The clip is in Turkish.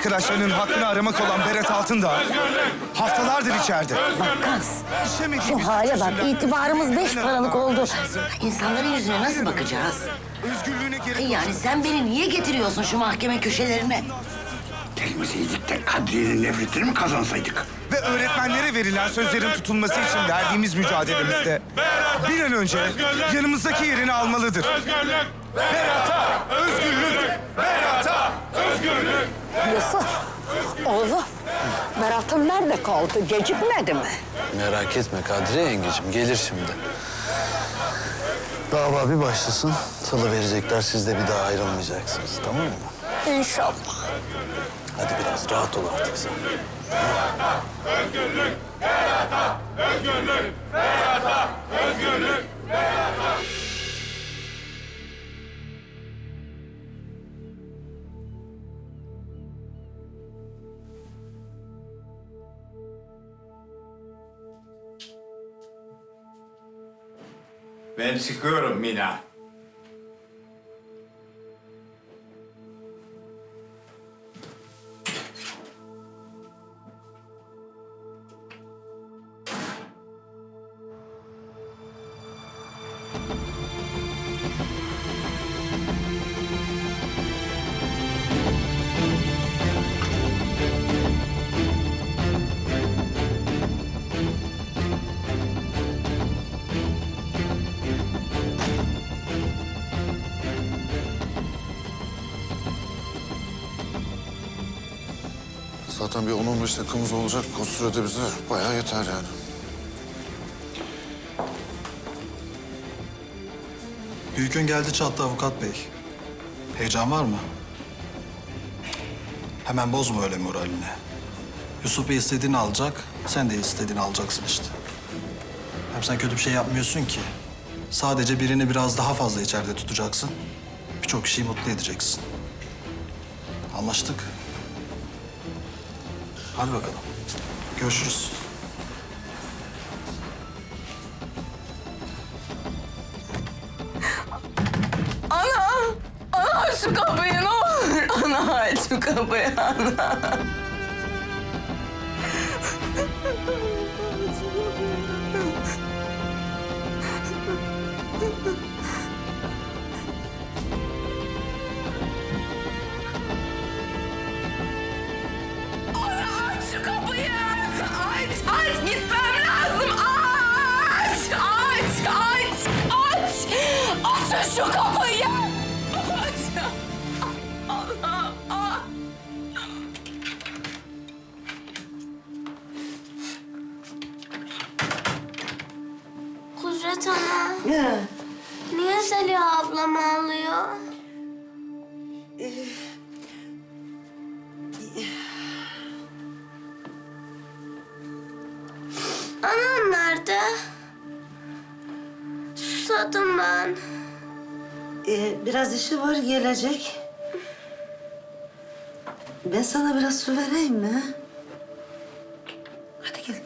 arkadaşlarının hakkını aramak olan Berat Altın da haftalardır içeride. Vakkas. Şu hale suç bak yüzünden itibarımız beş paralık oldu. İnsanların yüzüne nasıl bakacağız? Özgürlüğüne Ay gerek Yani sen beni niye getiriyorsun şu mahkeme köşelerine? Gelmeseydik de Kadriye'nin nefretini mi kazansaydık? ve öğretmenlere verilen sözlerin tutulması için verdiğimiz mücadelemizde bir an önce yanımızdaki yerini almalıdır. Özgürlük! Berat'a özgürlük! Berat'a özgürlük! Yusuf, oğlum. Nerede kaldı? Gecikmedi mi? Merak etme Kadriye yengecim gelir şimdi. Dava bir başlasın, salı verecekler siz de bir daha ayrılmayacaksınız tamam mı? İnşallah. Hadi biraz rahat ol artık sen. Özgürlük! Berat'a özgürlük! Ben çıkıyorum Mina. Zaten bir 10-15 dakikamız olacak. O sürede bize bayağı yeter yani. Büyükün geldi çattı avukat bey. Heyecan var mı? Hemen bozma öyle moralini. Yusuf Bey istediğini alacak, sen de istediğini alacaksın işte. Hem sen kötü bir şey yapmıyorsun ki. Sadece birini biraz daha fazla içeride tutacaksın. Birçok kişiyi mutlu edeceksin. Anlaştık. Hadi bakalım. Görüşürüz. Ana! Ana şu kapıyı ne olur. Ana aç şu kapıyı ana. Ana Aç aç gitmem lazım. Aç aç aç aç. Açın şu kapıyı. Aç. Allah Allah. Kudret Ana. Niye Zeliha ablam ağlıyor? Anam nerede? Susadım ben. Ee, biraz işi var gelecek. Ben sana biraz su vereyim mi? Hadi gel.